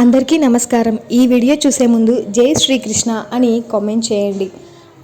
అందరికీ నమస్కారం. ఈ వీడియో చూసే ముందు జై శ్రీకృష్ణ అని కామెంట్ చేయండి.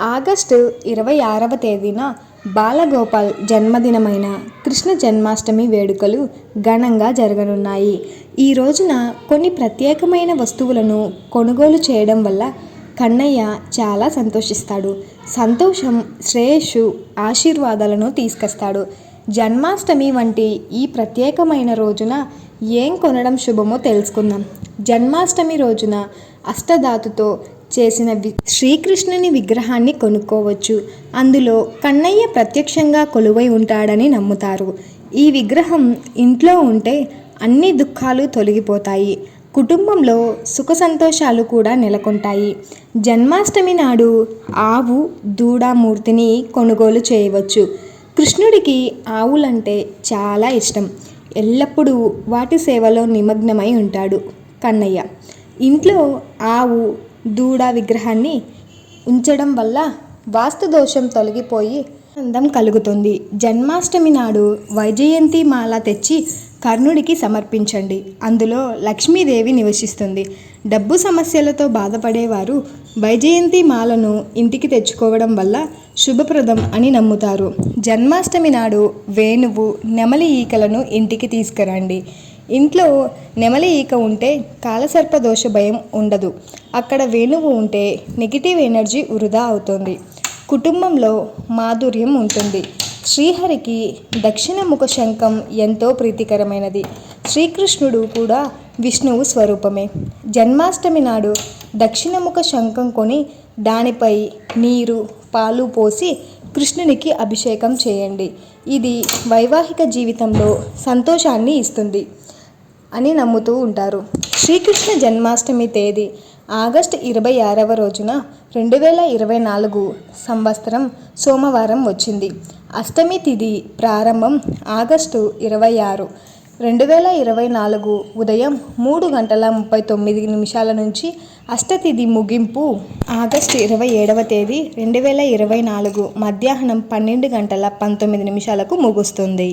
ఆగస్టు ఇరవై ఆరవ తేదీన బాలగోపాల్ జన్మదినమైన కృష్ణ జన్మాష్టమి వేడుకలు ఘనంగా జరగనున్నాయి. ఈ రోజున కొన్ని ప్రత్యేకమైన వస్తువులను కొనుగోలు చేయడం వల్ల కన్నయ్య చాలా సంతోషిస్తాడు. సంతోషం శ్రేయస్సు ఆశీర్వాదాలను తీసుకొస్తాడు. జన్మాష్టమి వంటి ఈ ప్రత్యేకమైన రోజున ఏం కొనడం శుభమో తెలుసుకుందాం. జన్మాష్టమి రోజున అష్టధాతుతో చేసిన వి శ్రీకృష్ణుని విగ్రహాన్ని కొనుక్కోవచ్చు. అందులో కన్నయ్య ప్రత్యక్షంగా కొలువై ఉంటాడని నమ్ముతారు. ఈ విగ్రహం ఇంట్లో ఉంటే అన్ని దుఃఖాలు తొలగిపోతాయి. కుటుంబంలో సుఖ సంతోషాలు కూడా నెలకొంటాయి. జన్మాష్టమి నాడు ఆవు దూడ మూర్తిని కొనుగోలు చేయవచ్చు. కృష్ణుడికి ఆవులంటే చాలా ఇష్టం. ఎల్లప్పుడూ వాటి సేవలో నిమగ్నమై ఉంటాడు కన్నయ్య. ఇంట్లో ఆవు దూడ విగ్రహాన్ని ఉంచడం వల్ల వాస్తు దోషం తొలగిపోయి ఆనందం కలుగుతుంది. జన్మాష్టమి నాడు వైజయంతి మాల తెచ్చి కర్ణుడికి సమర్పించండి. అందులో లక్ష్మీదేవి నివసిస్తుంది. డబ్బు సమస్యలతో బాధపడేవారు వైజయంతి మాలను ఇంటికి తెచ్చుకోవడం వల్ల శుభప్రదం అని నమ్ముతారు. జన్మాష్టమి నాడు వేణువు నెమలి ఈకలను ఇంటికి తీసుకురండి. ఇంట్లో నెమలి ఈక ఉంటే కాలసర్ప దోష భయం ఉండదు. అక్కడ వేణువు ఉంటే నెగిటివ్ ఎనర్జీ వృధా అవుతుంది. కుటుంబంలో మాధుర్యం ఉంటుంది. శ్రీహరికి దక్షిణ ముఖ శంఖం ఎంతో ప్రీతికరమైనది. శ్రీకృష్ణుడు కూడా విష్ణువు స్వరూపమే. జన్మాష్టమి నాడు దక్షిణముఖ శంఖం కొని దానిపై నీరు పాలు పోసి కృష్ణునికి అభిషేకం చేయండి. ఇది వైవాహిక జీవితంలో సంతోషాన్ని ఇస్తుంది అని నమ్ముతూ ఉంటారు. శ్రీకృష్ణ జన్మాష్టమి తేదీ ఆగస్టు ఇరవై ఆరవ రోజున రెండు వేల ఇరవై నాలుగు సంవత్సరం సోమవారం వచ్చింది. అష్టమి తిథి ప్రారంభం ఆగస్టు ఇరవై ఆరు రెండు వేల ఇరవై నాలుగు ఉదయం మూడు గంటల ముప్పై తొమ్మిది నిమిషాల నుంచి అష్టతిథి ముగింపు ఆగస్టు ఇరవై ఏడవ తేదీ రెండు వేల ఇరవై నాలుగు మధ్యాహ్నం పన్నెండు గంటల పంతొమ్మిది నిమిషాలకు ముగుస్తుంది.